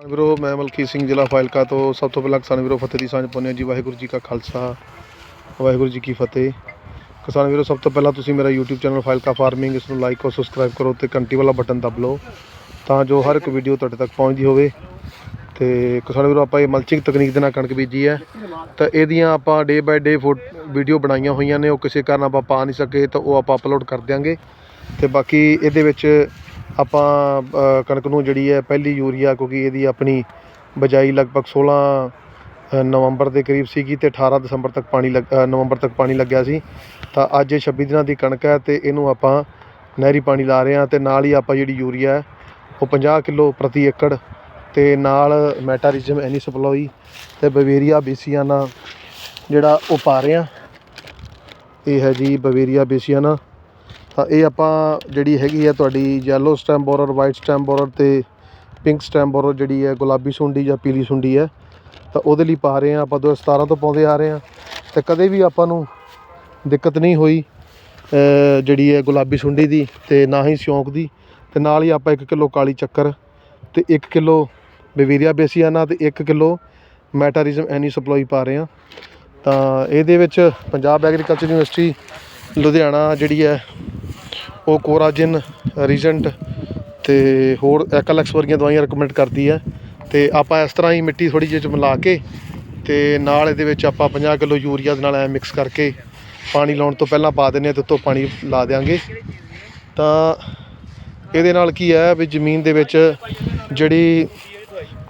ਕਿਸਾਨ ਵੀਰੋ ਮੈਂ ਮਲਕੀਤ ਸਿੰਘ, ਜ਼ਿਲ੍ਹਾ ਫਾਇਲਕਾ ਤੋਂ ਸਭ ਤੋਂ ਪਹਿਲਾਂ ਕਿਸਾਨ ਵੀਰੋ ਫਤਿਹ ਦੀ ਸਾਂਝ ਪਾਉਂਦੇ ਹਾਂ ਜੀ। ਵਾਹਿਗੁਰੂ ਜੀ ਕਾ ਖਾਲਸਾ, ਵਾਹਿਗੁਰੂ ਜੀ ਕੀ ਫਤਿਹ। ਕਿਸਾਨ ਵੀਰੋ, ਸਭ ਤੋਂ ਪਹਿਲਾਂ ਤੁਸੀਂ ਮੇਰਾ YouTube ਚੈਨਲ ਫਾਇਲਕਾ ਫਾਰਮਿੰਗ, ਇਸ ਨੂੰ ਲਾਈਕ ਔਰ ਸਬਸਕ੍ਰਾਈਬ ਕਰੋ ਤੇ ਘੰਟੀ ਵਾਲਾ ਬਟਨ ਦਬ ਲਓ ਤਾਂ ਜੋ ਹਰ ਇੱਕ ਵੀਡੀਓ ਤੁਹਾਡੇ ਤੱਕ ਪਹੁੰਚਦੀ ਹੋਵੇ। ਤੇ ਕਿਸਾਨ ਵੀਰੋ, ਆਪਾਂ ਇਹ ਮਲਚਿੰਗ ਤਕਨੀਕ ਦੇ ਨਾਲ ਕਣਕ ਬੀਜੀ ਹੈ। ਤਾਂ ਇਹਦੀਆਂ ਆਪਾਂ ਡੇ ਬਾਏ ਡੇ ਵੀਡੀਓ ਬਣਾਈਆਂ ਹੋਈਆਂ ਨੇ, ਉਹ ਕਿਸੇ ਕਾਰਨ ਆਪਾਂ ਪਾ ਨਹੀਂ ਸਕੇ ਤਾਂ ਉਹ ਆਪਾਂ ਅਪਲੋਡ ਕਰ ਦਿਆਂਗੇ। ਤੇ ਬਾਕੀ ਇਹਦੇ ਵਿੱਚ ਆਪਾਂ ਕਣਕ ਨੂੰ ਜਿਹੜੀ ਹੈ ਪਹਿਲੀ ਯੂਰੀਆ, ਕਿਉਂਕਿ ਇਹਦੀ ਆਪਣੀ ਬਿਜਾਈ ਲਗਭਗ ਸੋਲ੍ਹਾਂ ਨਵੰਬਰ ਦੇ ਕਰੀਬ ਸੀਗੀ ਅਤੇ 18 ਦਸੰਬਰ ਤੱਕ ਪਾਣੀ ਲੱਗ- ਨਵੰਬਰ ਤੱਕ ਪਾਣੀ ਲੱਗਿਆ ਸੀ। ਤਾਂ ਅੱਜ ਇਹ 26 ਦਿਨਾਂ ਦੀ ਕਣਕ ਹੈ ਅਤੇ ਇਹਨੂੰ ਆਪਾਂ ਨਹਿਰੀ ਪਾਣੀ ਲਾ ਰਹੇ ਹਾਂ ਅਤੇ ਨਾਲ ਹੀ ਆਪਾਂ ਜਿਹੜੀ ਯੂਰੀਆ ਹੈ, ਉਹ 50 ਕਿਲੋ ਪ੍ਰਤੀ ਏਕੜ ਅਤੇ ਨਾਲ ਮੈਟਾਰਿਜ਼ਮ, ਐਨੀ ਸਪਲੋਈ ਤੇ ਬਵੇਰੀਆ, ਬੇਸੀਆਨਾ ਜਿਹੜਾ ਉਹ ਪਾ ਰਹੇ ਹਾਂ। ਇਹ ਹੈ ਜੀ ਬਵੇਰੀਆ, ਬੇਸੀਆਨਾ। ਤਾਂ ਇਹ ਆਪਾਂ ਜਿਹੜੀ ਹੈਗੀ ਹੈ ਤੁਹਾਡੀ yellow stem borer white stem borer ਤੇ ਪਿੰਕ ਸਟੈਮ ਬੋਰਰ ਜਿਹੜੀ ਹੈ, ਗੁਲਾਬੀ ਸੁੰਡੀ ਜਾਂ ਪੀਲੀ ਸੁੰਡੀ ਹੈ, ਤਾਂ ਉਹਦੇ ਲਈ ਪਾ ਰਹੇ ਹਾਂ ਆਪਾਂ 2017 ਤੋਂ ਪਾਉਂਦੇ ਆ ਰਹੇ ਹਾਂ। ਤੇ ਕਦੇ ਵੀ ਆਪਾਂ ਨੂੰ ਦਿੱਕਤ ਨਹੀਂ ਹੋਈ ਜਿਹੜੀ ਹੈ ਗੁਲਾਬੀ ਸੁੰਡੀ ਦੀ ਤੇ ਨਾ ਹੀ ਸਿਉਂਕ ਦੀ, ਤੇ ਨਾਲ ਹੀ ਆਪਾਂ 1 ਕਿਲੋ ਕਾਲੀ ਚੱਕਰ ਤੇ 1 ਕਿਲੋ ਬਵੇਰੀਆ ਬੇਸੀਆਨਾ ਤੇ 1 ਕਿਲੋ ਮੈਟਾਰਿਜ਼ਮ ਐਨੀ ਸਪਲਾਈ ਪਾ ਰਹੇ ਹਾਂ। ਤਾਂ ਇਹਦੇ ਵਿੱਚ ਪੰਜਾਬ ਐਗਰੀਕਲਚਰ ਯੂਨੀਵਰਸਿਟੀ ਲੁਧਿਆਣਾ ਜਿਹੜੀ ਹੈ, ਉਹ ਕੋਰਾਜਿਨ ਰੀਜੈਂਟ ਤੇ ਹੋਰ ਐਕਲੈਕਸ ਵਰਗੀਆਂ ਦਵਾਈਆਂ ਰეკਮੈਂਡ ਕਰਦੀ ਹੈ ਤੇ ਆਪਾਂ ਇਸ ਤਰ੍ਹਾਂ ਹੀ ਮਿੱਟੀ ਥੋੜੀ ਜਿਹੀ ਚ ਮਿਲਾ ਕੇ ਤੇ ਨਾਲ ਇਹਦੇ ਵਿੱਚ ਆਪਾਂ 50 ਕਿਲੋ ਯੂਰੀਆ ਦੇ ਨਾਲ ਐ ਮਿਕਸ ਕਰਕੇ ਪਾਣੀ ਲਾਉਣ ਤੋਂ ਪਹਿਲਾਂ ਪਾ ਦਿੰਦੇ ਹਾਂ ਤੇ ਉੱਤੋਂ ਪਾਣੀ ਲਾ ਦਿਆਂਗੇ। ਤਾਂ ਇਹਦੇ ਨਾਲ ਕੀ ਹੈ ਵੀ ਜ਼ਮੀਨ ਦੇ ਵਿੱਚ ਜਿਹੜੀ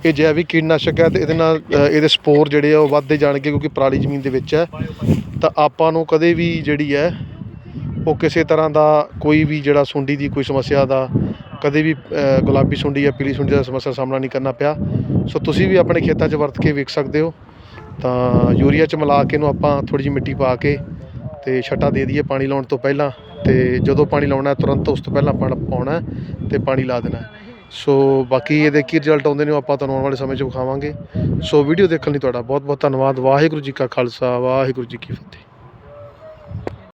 ਇਹ ਜੈਵਿਕ ਕੀਟਨਾਸ਼ਕ ਹੈ ਤੇ ਇਹਦੇ ਨਾਲ ਇਹਦੇ ਸਪੋਰ ਜਿਹੜੇ ਆ ਉਹ ਵੱਧਦੇ ਜਾਣਗੇ ਕਿਉਂਕਿ ਪਰਾਲੀ ਜ਼ਮੀਨ ਦੇ ਵਿੱਚ ਹੈ। ਤਾਂ ਆਪਾਂ ਨੂੰ ਕਦੇ ਵੀ ਜਿਹੜੀ ਹੈ ਉਹ ਕਿਸੇ ਤਰ੍ਹਾਂ ਦਾ ਕੋਈ ਵੀ ਜਿਹੜਾ ਸੁੰਡੀ ਦੀ ਕੋਈ ਸਮੱਸਿਆ ਦਾ ਕਦੇ ਵੀ ਗੁਲਾਬੀ ਸੁੰਡੀ ਜਾਂ ਪੀਲੀ ਸੁੰਡੀ ਦਾ ਸਮੱਸਿਆ ਸਾਹਮਣਾ ਨਹੀਂ ਕਰਨਾ ਪਿਆ। ਸੋ ਤੁਸੀਂ ਵੀ ਆਪਣੇ ਖੇਤਾਂ 'ਚ ਵਰਤ ਕੇ ਵੇਖ ਸਕਦੇ ਹੋ। ਤਾਂ ਯੂਰੀਆ 'ਚ ਮਿਲਾ ਕੇ ਇਹਨੂੰ ਆਪਾਂ ਥੋੜੀ ਜਿਹੀ ਮਿੱਟੀ ਪਾ ਕੇ ਤੇ ਛੱਟਾ ਦੇ ਦਈਏ ਪਾਣੀ ਲਾਉਣ ਤੋਂ ਪਹਿਲਾਂ ਤੇ ਜਦੋਂ ਪਾਣੀ ਲਾਉਣਾ ਤੁਰੰਤ ਉਸ ਤੋਂ ਪਹਿਲਾਂ ਪਾਣੀ ਪਾਉਣਾ ਹੈ ਤੇ ਪਾਣੀ ਲਾ ਦੇਣਾ। ਸੋ ਬਾਕੀ ਇਹਦੇ ਕੀ ਰਿਜ਼ਲਟ ਆਉਂਦੇ ਨੇ ਉਹ ਆਪਾਂ ਤੁਹਾਨੂੰ ਆਉਣ ਵਾਲੇ ਸਮੇਂ 'ਚ ਵਿਖਾਵਾਂਗੇ। ਸੋ ਵੀਡੀਓ ਦੇਖਣ ਲਈ ਤੁਹਾਡਾ ਬਹੁਤ ਬਹੁਤ ਧੰਨਵਾਦ। ਵਾਹਿਗੁਰੂ ਜੀ ਕਾ ਖਾਲਸਾ, ਵਾਹਿਗੁਰੂ ਜੀ ਕੀ ਫਤਿਹ।